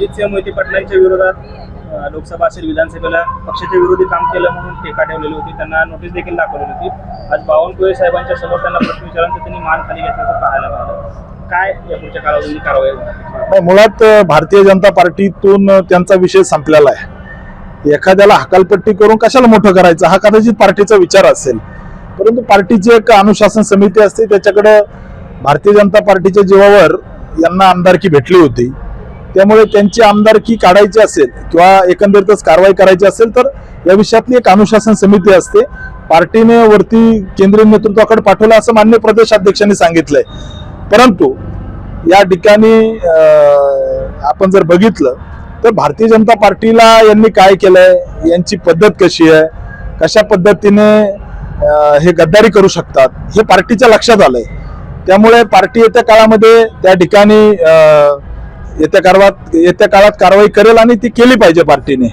रणजित मोहिते पाटलांच्या विरोधात लोकसभा असेल विधानसभेला पक्षाच्या विरोधी काम केलं म्हणून टेका ठेवलेली होती. त्यांना नोटीस देखील दाखवली होती. आज बावनकुळे साहेबांच्या समोर त्यांना प्रश्न विचारल्यानंतर त्यांनी मान खाली घेतल्याचं पाहायला मिळालं. काय या पुढच्या कारवाई मुळात भारतीय जनता पार्टीतून त्यांचा विषय संपलेला आहे. एखाद्याला हकालपट्टी करून कशाला मोठं करायचं? हा कदाचित पार्टीचा विचार असेल. परंतु पार्टीची एक अनुशासन समिती असते त्याच्याकडे भारतीय जनता पार्टीच्या जीवावर यांना आमदारकी भेटली होती. त्यामुळे त्यांची आमदारकी काढायची असेल किंवा एकंदरीतच कारवाई करायची असेल तर या विषयातली एक अनुशासन समिती असते. पार्टीने वरती केंद्रीय नेतृत्वाकडे पाठवलं असं मान्य प्रदेशाध्यक्षांनी सांगितलंय. परंतु या ठिकाणी आपण जर बघितलं तर भारतीय जनता पार्टीला यांनी काय केलंय? यांची पद्धत कशी आहे? कशा पद्धतीने हे गद्दारी करू शकतात? हे पार्टीच्या लक्षात आलंय. त्यामुळे पार्टी येत्या काळामध्ये त्या ठिकाणी अं, येत्या काळात येत्या काळात कारवाई करेल आणि ती केली पाहिजे पार्टीने.